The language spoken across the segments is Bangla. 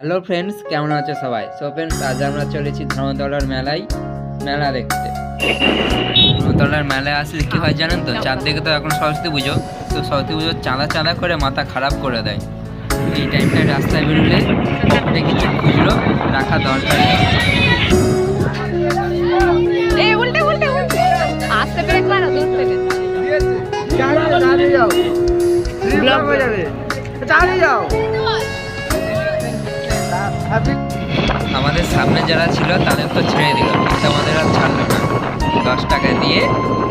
হ্যালো ফ্রেন্ডস কেমন আছে সবাই? সো ফ্রেন্ডস আজ আমরা চলেছি ধর্মতলার মেলায়। মেলা দেখতে। ধর্মতলার মেলায় আসলে কি হয় জানেন তো? চারদিকে তো এখন সরস্বতী পুজো। তো সরস্বতী পুজো চাঁদা চাঁদা করে মাথা খারাপ করে দেয়। এই টাইমটায় রাস্তায় বেরোলে পকেটে কিছু খুচরো রাখা দরকার। এই উল্টে আমাদের সামনে যারা ছিল তাদের তো ছেড়ে দিল। কিন্তু আমাদের আর ছাড়লো না। দশ টাকা দিয়ে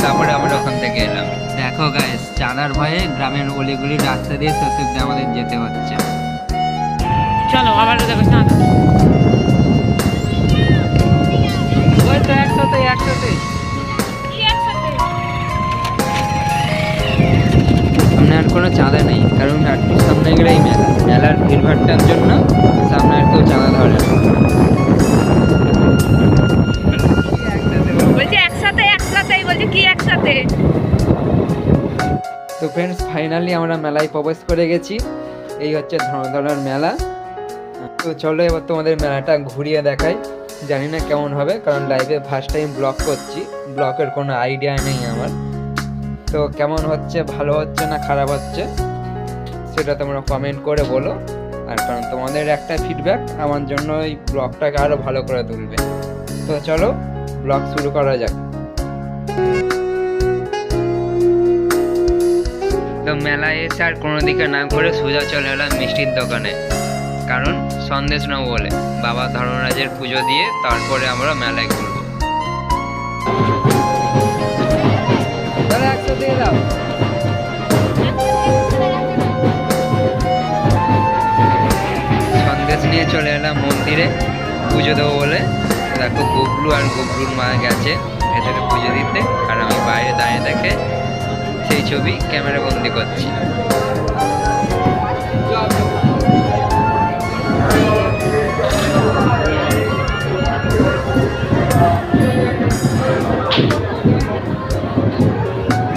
তারপরে আমরা ওখান থেকে এলাম। দেখো গাইস চাঁদার ভয়ে গ্রামের অলিগুলি রাস্তা দিয়ে সত্যি আমাদের যেতে হচ্ছে। চলো আবার দেখো না ওই তো একসাথে একসাথে। সামনে আর কোনো চাঁদা নেই কারণ একটু সামনে গেলেই মেলা। মেলার ভিড়ভাড়টার জন্য সামনে আর কেউ চাঁদা ধরে। বলছি একসাথে একসাথে বলছি কি একসাথে? তো ফ্রেন্ডস ফাইনালি আমরা মেলায় প্রবেশ করে গেছি। এই হচ্ছে ধরনের মেলা। তো চলো এবার তোমাদের মেলাটা ঘুরিয়ে দেখাই। জানি না কেমন হবে কারণ লাইভে ফার্স্ট টাইম ব্লগ করছি। ব্লগের কোনো আইডিয়া নেই আমার। তো কেমন হচ্ছে ভালো হচ্ছে না খারাপ হচ্ছে? সেটা তোমরা কমেন্ট করে বলো। আর কারণ তোমাদের একটা ফিডব্যাক আমার জন্য এই ব্লগটাকে আরও ভালো করে তুলবে। তো চলো ব্লগ শুরু করা যাক। তো মেলায় এসে আর কোনো দিকে না করে সোজা চলে এলাম মিষ্টির দোকানে। কারণ সন্দেশ নেব বলে। বাবা ধর্মরাজের পুজো দিয়ে তারপরে আমরা মেলায় ঘুরবো। সন্দেশ নিয়ে চলে এলাম মন্দিরে। পুজো দেবো বলে। দেখো গুবলু আর গুবলুর মা গেছে ভেতরে পুজো দিতে। আর আমি বাইরে দাঁড়িয়ে দেখে সেই ছবি ক্যামেরা বন্দি করছি।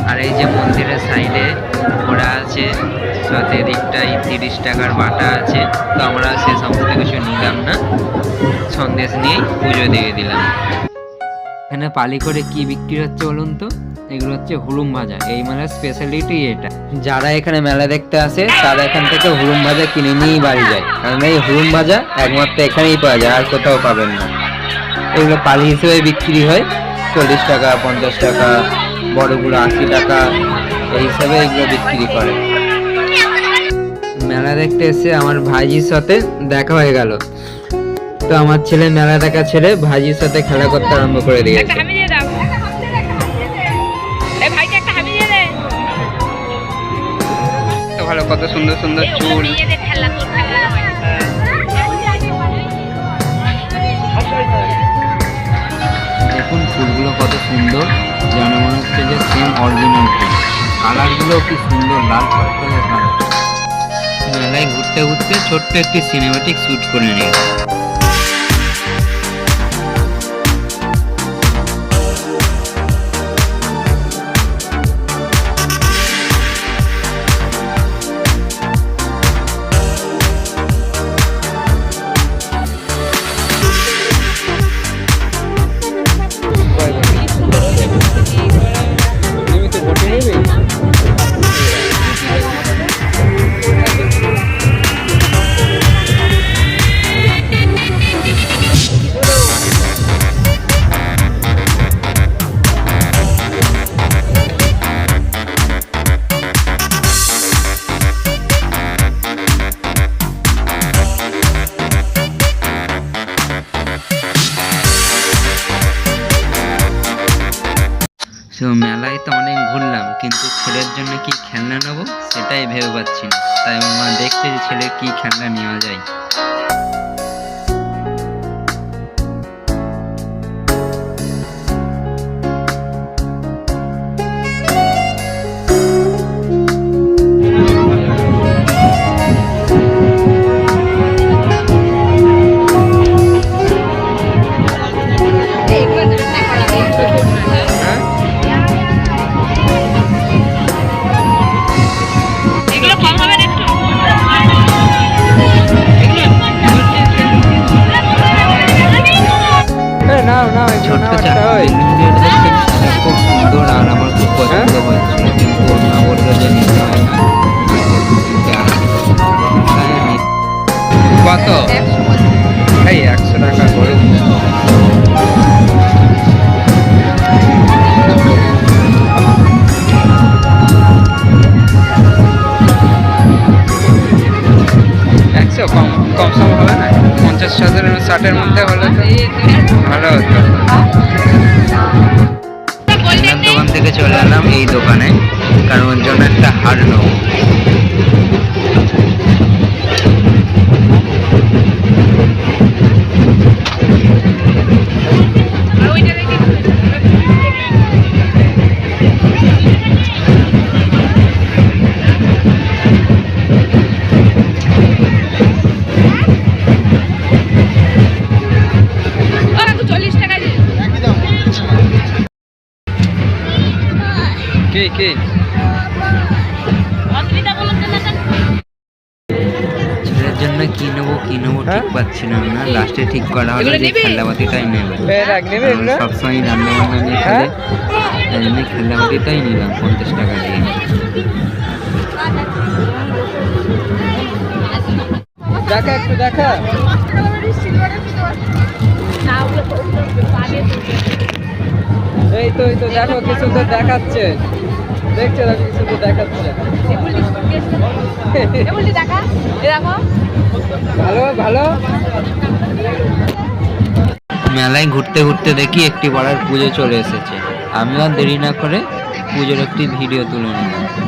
আর এই যে মন্দিরের সাইডে ঘোড়া আছে, সাথে দিকটাই তিরিশ টাকার বাটা আছে। তো আমরা সে নিলাম না সন্দেশ নিয়েই পুজো দিয়ে দিলাম। এখানে পালি করে কি বিক্রি হচ্ছে বলুন তো? এগুলো হচ্ছে হুলুম ভাজা। এই মেলার স্পেশালিটি এটা। যারা এখানে মেলা দেখতে আসে, তারা এখান থেকে হুলুম ভাজা কিনে নিয়েই বাড়ি যায়। কারণ এই হুলুম ভাজা একমাত্র এখানেই পাওয়া যায়, আর কোথাও পাবেন না। এগুলো পালি হিসেবে বিক্রি হয়। চল্লিশ টাকা, পঞ্চাশ টাকা বড়গুলো আশি টাকা, এই হিসাবে এগুলো বিক্রি করে। মেলা দেখতে এসে আমার ভাইজির সাথে দেখা হয়ে গেল। তো আমার ছেলে মেলা দেখা ছেড়ে ভাইজির সাথে খেলা করতে আরম্ভ করে দিয়েছে। ভালো কত সুন্দর সুন্দর চুল। দেখুন ফুলগুলো কত সুন্দর। যেন মনে হচ্ছে যে সেম অরিজিনাল ফুল কালারগুলো কি সুন্দর লাল মেলায় ঘুরতে ঘুরতে ছোট্ট একটি সিনেমাটিক শ্যুট করে নিই সো মেলায় তো অনেক ঘুরলাম, কিন্তু ছেলের জন্য কি খেলনা নেব সেটাই ভেবে পাচ্ছি না। তাই মা দেখতে যে ছেলে কি খেলনা নেওয়া যায়। ছোট্ট নেওয়াটা চাকরি হয় খুব সুন্দর আর আমার খুব পছন্দ হয়েছিল কিন্তু ওর বলল যে নিতে হয় না কত? এই একশো টাকা করে। একশো কম কম সম হবে না? পঞ্চাশ হাজার ষাটের মধ্যে হলে ভালো হতো। দোকান থেকে চলে এলাম এই দোকানে কারণ ওর জন্য একটা হার নেব। কি? ছেলের জন্য কি নেব কি নেব ঠিক হ্যাঁ? না লাস্টে ঠিক করা হলো যে নিবি? খেলনাবাতিটাই নেবে। এগুলো? সবসময় রান্না বান্না নিয়ে হ্যাঁ? খেলে তাই জন্য খেলনাবাতিটাই নিলাম পঞ্চাশ টাকা দিয়ে। দেখা একটু দেখা। এই তো এই তো, দেখো কিছু তো দেখাচ্ছে। দেখছ, দেখো কিছু তো দেখাচ্ছে। ভালো ভালো। মেলায় ঘুরতে ঘুরতে দেখি একটি পাড়ার পুজো চলে এসেছে। আমিও দেরি না করে পুজোর একটি ভিডিও তুলে নিলাম।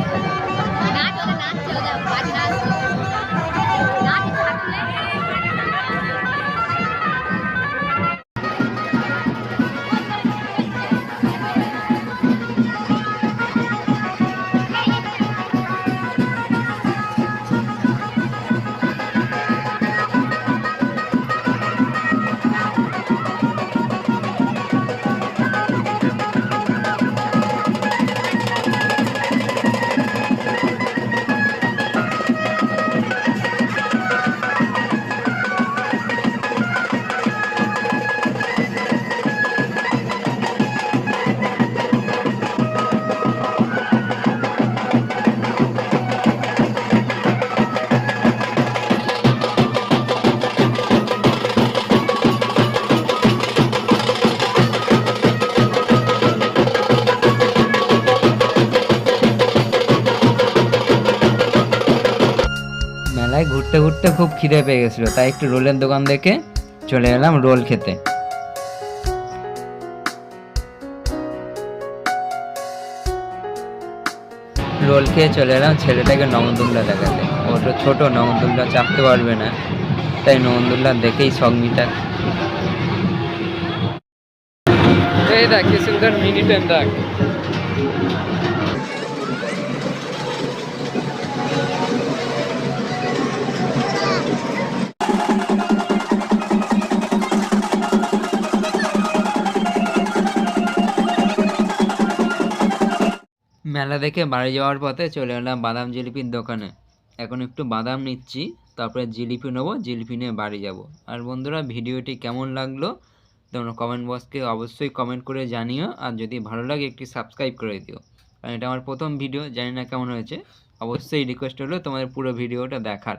ঘুরতে ঘুরতে খুব খিদে পেয়ে গেছিল, তাই একটু রোলের দোকান দেখে চলে এলাম রোল খেতে। রোল খেয়ে চলে এলাম ছেলেটাকে নমদুল্লা দেখাতে। ও তো ছোটো নমদুল্লা চাপতে পারবে না, তাই নমদুল্লা দেখেই মিটা এই দেখ, কি সুন্দর মিনি ট্রেন দেখ। মেলা দেখে বাড়ি যাওয়ার পথে চলে এলাম বাদাম জিলিপির দোকানে। এখন একটু বাদাম নিচ্ছি, তারপরে জিলিপি নেব, জিলিপি নিয়ে বাড়ি যাব। আর বন্ধুরা, ভিডিওটি কেমন লাগল? তোমরা কমেন্ট বক্সকে অবশ্যই কমেন্ট করে জানিও, আর যদি ভালো লাগে একটি সাবস্ক্রাইব করে দিও। কারণ এটা আমার প্রথম ভিডিও জানি না কেমন হয়েছে। অবশ্যই রিকোয়েস্ট হলো তোমাদের পুরো ভিডিওটা দেখার।